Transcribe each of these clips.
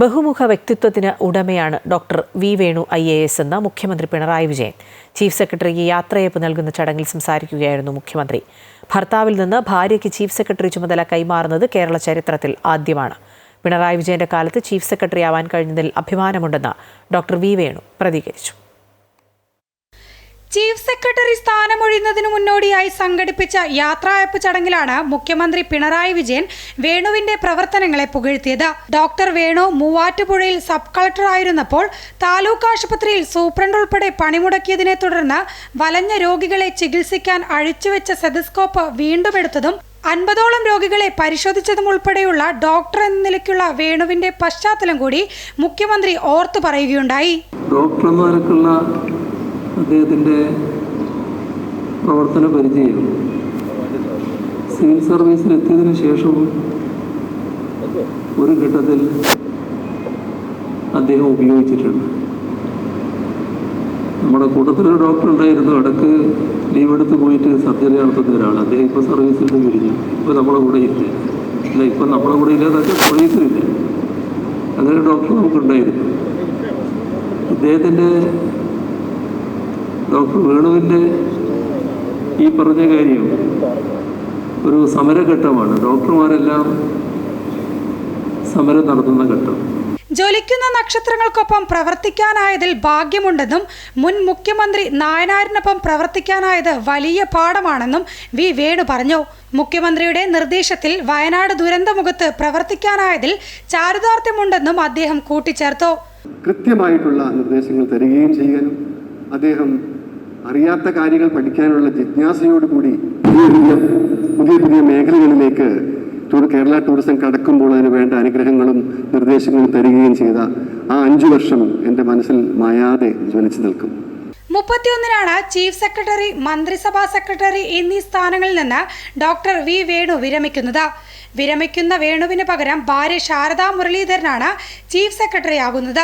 ബഹുമുഖ വ്യക്തിത്വത്തിന് ഉടമയാണ് doctor V Venu I A S എന്ന് മുഖ്യമന്ത്രി പിണറായി വിജയൻ. ചീഫ് സെക്രട്ടറിക്ക് യാത്രയപ്പ് നൽകുന്ന ചടങ്ങിൽ സംസാരിക്കുകയായിരുന്നു മുഖ്യമന്ത്രി. ഭർത്താവിൽ നിന്ന് ഭാര്യയ്ക്ക് ചീഫ് സെക്രട്ടറി ചുമതല കൈമാറുന്നത് കേരള ചരിത്രത്തിൽ ആദ്യമാണ്. പിണറായി വിജയന്റെ കാലത്ത് ചീഫ് സെക്രട്ടറി ആവാൻ കഴിഞ്ഞതിൽ അഭിമാനമുണ്ടെന്ന് ഡോക്ടർ വി വേണു പ്രതികരിച്ചു. ചീഫ് സെക്രട്ടറി സ്ഥാനമൊഴിയുന്നതിനു മുന്നോടിയായി സംഘടിപ്പിച്ച യാത്രായപ്പ് ചടങ്ങിലാണ് മുഖ്യമന്ത്രി പിണറായി വിജയൻ വേണുവിന്റെ പ്രവർത്തനങ്ങളെ പുകഴ്ത്തിയത്. ഡോക്ടർ വേണു മൂവാറ്റുപുഴയിൽ സബ് കളക്ടർ ആയിരുന്നപ്പോൾ താലൂക്ക് ആശുപത്രിയിൽ സൂപ്രണ്ട് ഉൾപ്പെടെ പണിമുടക്കിയതിനെ തുടർന്ന് വലഞ്ഞ രോഗികളെ ചികിത്സിക്കാൻ അഴിച്ചുവെച്ച സെതസ്കോപ്പ് വീണ്ടും എടുത്തതും അൻപതോളം രോഗികളെ പരിശോധിച്ചതും ഉൾപ്പെടെയുള്ള ഡോക്ടർ എന്ന നിലയ്ക്കുള്ള വേണുവിന്റെ പശ്ചാത്തലം കൂടി മുഖ്യമന്ത്രി ഓർത്തു പറയുകയുണ്ടായി. അദ്ദേഹത്തിന്റെ പ്രവർത്തന പരിചയം സിവിൽ സർവീസിൽ എത്തിയതിനു ശേഷവും ഒരു ഘട്ടത്തിൽ അദ്ദേഹം ഉപയോഗിച്ചിട്ടുണ്ട്. നമ്മുടെ കൂട്ടത്തിലൊരു ഡോക്ടർ ഉണ്ടായിരുന്നു. ഇടയ്ക്ക് ലീവ് എടുത്ത് പോയിട്ട് സർജറി നടത്തുന്ന ഒരാൾ അദ്ദേഹം ഇപ്പോൾ സർവീസിൽ നിന്ന് പിരിഞ്ഞു. ഇപ്പോൾ നമ്മുടെ കൂടെ ഇല്ല. അല്ല ഇപ്പം നമ്മുടെ കൂടെ ഇല്ലാതൊക്കെ സർവീസിലില്ല അങ്ങനെ ഡോക്ടർ നമുക്കുണ്ടായിരുന്നു. ഇദ്ദേഹത്തിന്റെ ഡോക്ടർ വേണുവിന്റെ ഈ പറഞ്ഞ കാര്യം ഒരു സമരഘട്ടമാണ്. ഡോക്ടർമാരെല്ലാം സമരം നടത്തുന്ന ഘട്ടം. ജ്വലിക്കുന്ന നക്ഷത്രങ്ങൾക്കൊപ്പം പ്രവർത്തിക്കാനായതിൽ ഭാഗ്യമുണ്ടെന്നും മുൻ മുഖ്യമന്ത്രി നായനാരിനൊപ്പം പ്രവർത്തിക്കാനായത് വലിയ പാഠമാണെന്നും വി വേണു പറഞ്ഞു. മുഖ്യമന്ത്രിയുടെ നിർദ്ദേശത്തിൽ വയനാട് ദുരന്തമുഖത്ത് പ്രവർത്തിക്കാനായതിൽ ചാരിതാർത്ഥ്യമുണ്ടെന്നും അദ്ദേഹം കൂട്ടിച്ചേർത്തു. കൃത്യമായിട്ടുള്ള നിർദ്ദേശങ്ങൾ തരികയും ചെയ്യാനും അദ്ദേഹം അറിയാത്ത കാര്യങ്ങൾ പഠിക്കാനുള്ള ജിജ്ഞാസയോടുകൂടി പുതിയ പുതിയ പുതിയ പുതിയ മേഖലകളിലേക്ക് ടൂർ കേരള ടൂറിസം കടക്കുമ്പോൾ അതിന് വേണ്ട അനുഗ്രഹങ്ങളും നിർദ്ദേശങ്ങളും തരികയും ചെയ്ത ആ അഞ്ചു വർഷം എന്റെ മനസ്സിൽ മായാതെ ജ്വലിച്ചു നിൽക്കും. മുപ്പത്തിയൊന്നിനാണ് ചീഫ് സെക്രട്ടറി മന്ത്രിസഭാ സെക്രട്ടറി എന്നീ സ്ഥാനങ്ങളിൽ നിന്ന് ഡോക്ടർ വി വേണു വിരമിക്കുന്നത്. വിരമിക്കുന്ന വേണുവിന് പകരം ഭാര്യ ശാരദാ മുരളീധരനാണ് ചീഫ് സെക്രട്ടറി ആകുന്നത്.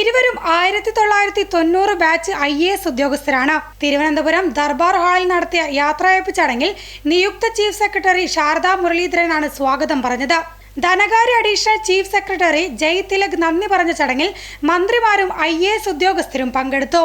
ഇരുവരും ആയിരത്തി തൊള്ളായിരത്തി തൊണ്ണൂറ് ബാച്ച് ഐ എ എസ് ഉദ്യോഗസ്ഥരാണ്. തിരുവനന്തപുരം ദർബാർ ഹാളിൽ നടത്തിയ യാത്രയപ്പ് ചടങ്ങിൽ നിയുക്ത ചീഫ് സെക്രട്ടറി ശാരദാ മുരളീധരനാണ് സ്വാഗതം പറഞ്ഞത്. ധനകാര്യ additional chief secretary Jai Tilak നന്ദി പറഞ്ഞ ചടങ്ങിൽ മന്ത്രിമാരും ഐ ഉദ്യോഗസ്ഥരും പങ്കെടുത്തു.